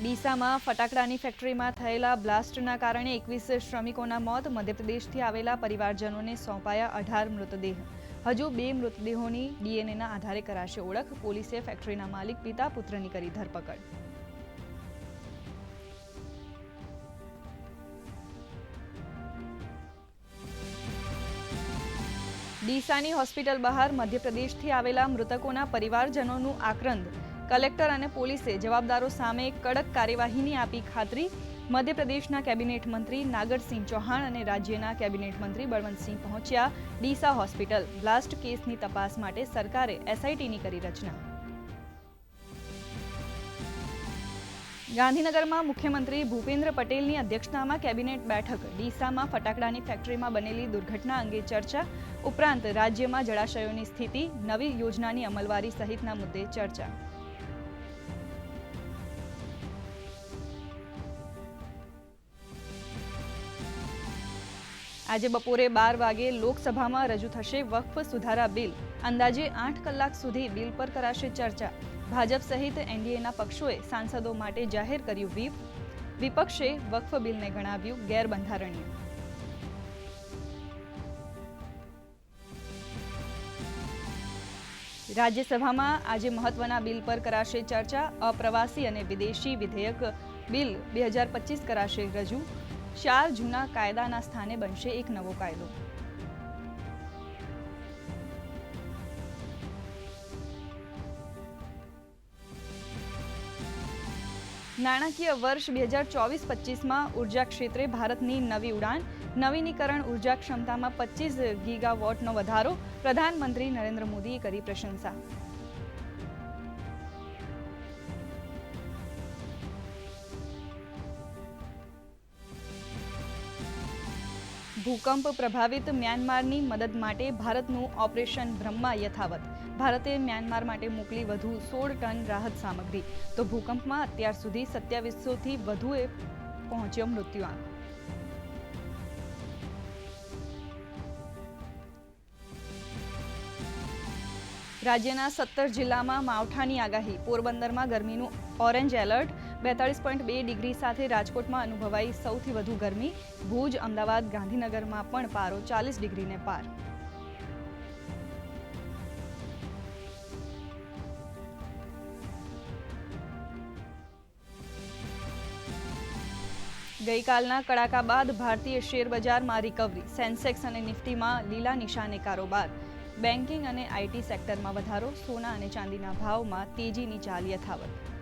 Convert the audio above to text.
ડીસામાં ફટાકડાની ફેક્ટરીમાં થયેલા બ્લાસ્ટના કારણે એકવીસ શ્રમિકોના મોત. મધ્યપ્રદેશથી આવેલા પરિવારજનોને સોંપાયા અઢાર મૃતદેહ. હજુ બે મૃતદેહોની ડીએનએના આધારે કરાશે ઓળખ. પોલીસે ફેક્ટરીના માલિક, પિતા, પુત્રની કરી ધરપકડ. ડીસાની હોસ્પિટલ બહાર મધ્યપ્રદેશથી આવેલા મૃતકોના પરિવારજનોનું આક્રંદ. કલેક્ટર અને પોલીસે જવાબદારો સામે કડક કાર્યવાહીની આપી ખાતરી. મધ્યપ્રદેશના કેબિનેટ મંત્રી નાગરસિંહ ચૌહાણ અને રાજ્યના કેબિનેટ મંત્રી બળવંતસિંહ પહોંચ્યા ડીસા હોસ્પિટલ. બ્લાસ્ટ કેસની તપાસ માટે સરકારે એસઆઈટીની કરી રચના. ગાંધીનગરમાં મુખ્યમંત્રી ભૂપેન્દ્ર પટેલની અધ્યક્ષતામાં કેબિનેટ બેઠક. ડીસામાં ફટાકડાની ફેક્ટરીમાં બનેલી દુર્ઘટના અંગે ચર્ચા ઉપરાંત રાજ્યમાં જળાશયોની સ્થિતિ, નવી યોજનાની અમલવારી સહિતના મુદ્દે ચર્ચા. આજે બપોરે બાર વાગે લોકસભામાં રજૂ થશે વક્ફ સુધારા બિલ. અંદાજે આઠ કલાક સુધી બિલ પર કરાશે ચર્ચા. ભાજપ સહિત એનડીએના પક્ષોએ સાંસદો માટે જાહેર કર્યું વ્હીપ વિપક્ષે વક્ફ બિલને ગણાવ્યું ગેરબંધારણીય. રાજ્યસભામાં આજે મહત્વના બિલ પર કરાશે ચર્ચા. અપ્રવાસી અને વિદેશી વિધેયક બિલ બે હજાર પચીસ કરાશે રજૂ. ચાર જૂના કાયદાના સ્થાને બનશે એક નવો કાયદો. નાણાકીય વર્ષ બે હજાર ચોવીસ પચીસમાં ઊર્જા ક્ષેત્રે ભારતની નવી ઉડાન, નવીનીકરણ ઊર્જા ક્ષમતામાં પચીસ ગીગાવોટનો વધારો પ્રધાનમંત્રી નરેન્દ્ર મોદીએ કરી પ્રશંસા. ભૂકંપ પ્રભાવિત મ્યાનમારની મદદ માટે ભારતનું ઓપરેશન બ્રહ્મા યથાવત. ભારતે મ્યાનમાર માટે મોકલી વધુ સોળ ટન રાહત સામગ્રી. તો ભૂકંપમાં અત્યાર સુધી સત્યાવીસોથી વધુએ પહોંચ્યો મૃત્યુઆંક રાજ્યના સત્તર જિલ્લામાં માવઠાની આગાહી. પોરબંદરમાં ગરમીનું ઓરેન્જ એલર્ટ. બેતાળીસ પોઈન્ટ બે ડિગ્રી સાથે રાજકોટમાં અનુભવાઈ સૌથી વધુ ગરમી. ભુજ, અમદાવાદ, ગાંધીનગરમાં પણ પારો ચાલીસ ડિગ્રીને પાર. ગઈકાલના કડાકા બાદ ભારતીય શેરબજારમાં રિકવરી સેન્સેક્સ અને નિફ્ટીમાં લીલા નિશાને કારોબાર. બેન્કિંગ અને આઈટી સેક્ટરમાં વધારો, સોના અને ચાંદીના ભાવમાં તેજીની ચાલ યથાવત.